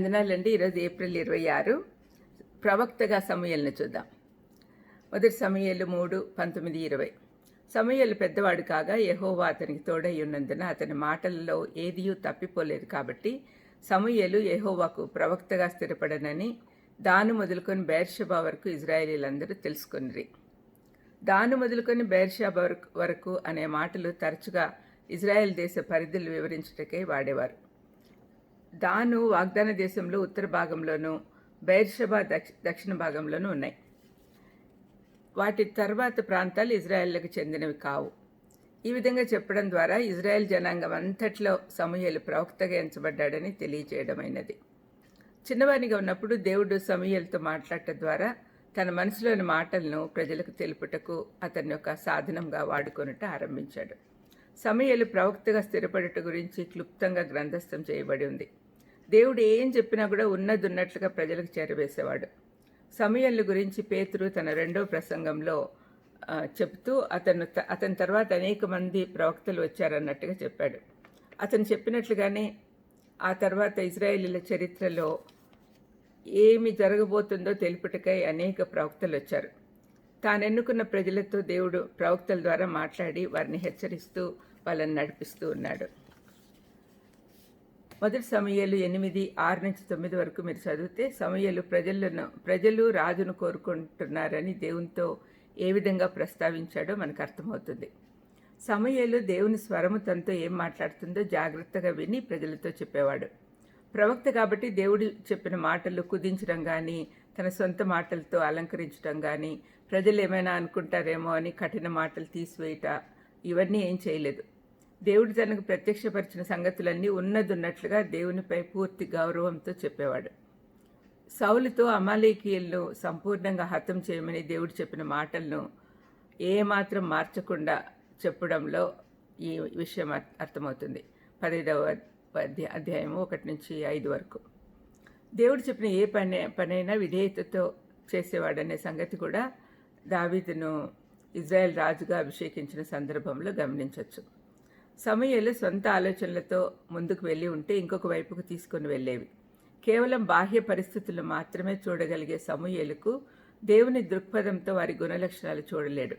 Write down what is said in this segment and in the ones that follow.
వందనాలండి. ఈరోజు ఏప్రిల్ ఇరవై ఆరు. ప్రవక్తగా సమయల్ని చూద్దాం. మొదటి సమయలు మూడు పంతొమ్మిది ఇరవై. సమయలు పెద్దవాడు కాగా యహోవా అతనికి తోడై ఉన్నందున అతని మాటలలో ఏదియూ తప్పిపోలేదు కాబట్టి సమయలు యహోవాకు ప్రవక్తగా స్థిరపడనని దాను మొదలుకొని బేర్షబా వరకు ఇజ్రాయేలీలందరూ తెలుసుకునిరి. దాను మొదలుకొని బేర్షాబా వరకు- వరకు అనే మాటలు తరచుగా ఇజ్రాయెల్ దేశ పరిధులు వివరించటకై వాడేవారు. దాను వాగ్దాన దేశంలో ఉత్తర భాగంలోనూ బైర్షబా దక్ష దక్షిణ భాగంలోనూ ఉన్నాయి. వాటి తర్వాత ప్రాంతాలు ఇజ్రాయెల్లకు చెందినవి కావు. ఈ విధంగా చెప్పడం ద్వారా ఇజ్రాయెల్ జనాంగం అంతట్లో సమూహలు ప్రవక్తగా ఎంచబడ్డాడని తెలియజేయడమైనది చిన్నవానిగా ఉన్నప్పుడు దేవుడు సమూహలతో మాట్లాడటం ద్వారా తన మనసులోని మాటలను ప్రజలకు తెలుపుటకు అతన్ని ఒక సాధనంగా వాడుకొనుట ఆరంభించాడు. సమయలు ప్రవక్తగా స్థిరపడుట గురించి క్లుప్తంగా గ్రంథస్థం చేయబడి ఉంది. దేవుడు ఏం చెప్పినా కూడా ఉన్నది ఉన్నట్లుగా ప్రజలకు చేరవేసేవాడు. సమయలు గురించి పేతురు తన రెండో ప్రసంగంలో చెప్తూ అతను అతని తర్వాత అనేక మంది ప్రవక్తలు వచ్చారన్నట్టుగా చెప్పాడు. అతను చెప్పినట్లుగానే ఆ తర్వాత ఇజ్రాయేలీల చరిత్రలో ఏమి జరగబోతుందో తెలుపుటకై అనేక ప్రవక్తలు వచ్చారు. తానెన్నుకున్న ప్రజలతో దేవుడు ప్రవక్తల ద్వారా మాట్లాడి వారిని హెచ్చరిస్తూ వాళ్ళని నడిపిస్తూ ఉన్నాడు. మొదటి సమయాలు ఎనిమిది ఆరు నుంచి తొమ్మిది వరకు మీరు చదివితే సమయాలు ప్రజలను ప్రజలు రాజును కోరుకుంటున్నారని దేవునితో ఏ విధంగా ప్రస్తావించాడో మనకు అర్థమవుతుంది. సమయాలు దేవుని స్వరము తనతో ఏం మాట్లాడుతుందో జాగ్రత్తగా విని ప్రజలతో చెప్పేవాడు. ప్రవక్త కాబట్టి దేవుడు చెప్పిన మాటలు కుదించడం కానీ తన సొంత మాటలతో అలంకరించడం కానీ ప్రజలు ఏమైనా అనుకుంటారేమో అని కఠిన మాటలు తీసివేయట ఇవన్నీ ఏం చేయలేదు. దేవుడు తనకు ప్రత్యక్షపరిచిన సంగతులన్నీ ఉన్నదున్నట్లుగా దేవునిపై పూర్తి గౌరవంతో చెప్పేవాడు. సౌలుతో అమాలేకీయులను సంపూర్ణంగా హతం చేయమని దేవుడు చెప్పిన మాటలను ఏమాత్రం మార్చకుండా చెప్పడంలో ఈ విషయం అర్- అర్థమవుతుంది. పదైదవ అధ్యాయము ఒకటి నుంచి ఐదు వరకు. దేవుడు చెప్పిన ఏ పని పనైనా విధేయతతో చేసేవాడనే సంగతి కూడా దావీదును ఇజ్రాయెల్ రాజుగా అభిషేకించిన సందర్భంలో గమనించవచ్చు సమయాలు సొంత ఆలోచనలతో ముందుకు వెళ్ళి ఉంటే ఇంకొక వైపుకు తీసుకొని వెళ్ళేవి. కేవలం బాహ్య పరిస్థితులు మాత్రమే చూడగలిగే సమూహలకు దేవుని దృక్పథంతో వారి గుణలక్షణాలు చూడలేడు.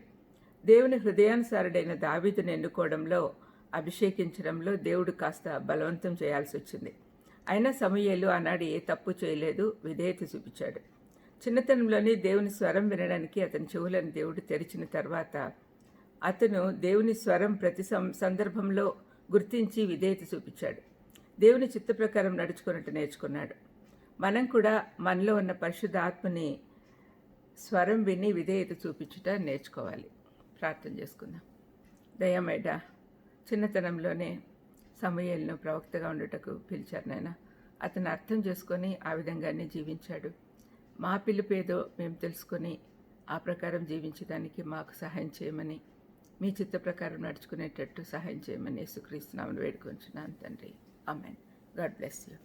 దేవుని హృదయానుసారుడైన దావీదును ఎన్నుకోవడంలో అభిషేకించడంలో దేవుడు కాస్త బలవంతం చేయాల్సి వచ్చింది. అయినా సమూహలు ఆనాడు ఏ తప్పు చేయలేదు విధేయత చూపించాడు. చిన్నతనంలోనే దేవుని స్వరం వినడానికి అతని చెవులను దేవుడు తెరిచిన తర్వాత అతను దేవుని స్వరం ప్రతి సం- సందర్భంలో గుర్తించి విధేయత చూపించాడు. దేవుని చిత్త ప్రకారం నడుచుకున్నట్టు నేర్చుకున్నాడు. మనం కూడా మనలో ఉన్న పరిశుద్ధాత్మని స్వరం విని విధేయత చూపించుట నేర్చుకోవాలి. ప్రార్థన చేసుకుందాం. దయమేడ చిన్నతనంలోనే సమయాలను ప్రవక్తగా ఉండుటకు పిలిచారు నాయన. అతను అర్థం చేసుకొని ఆ విధంగానే జీవించాడు. మా పిలుపేదో మేము తెలుసుకొని ఆ ప్రకారం జీవించడానికి మాకు సహాయం చేయమని మీ చిత్త ప్రకారం నడుచుకునేటట్టు సహాయం చేయమని యేసుక్రీస్తునామని వేడుకొంచున్నాను తండ్రి. Amen God bless you.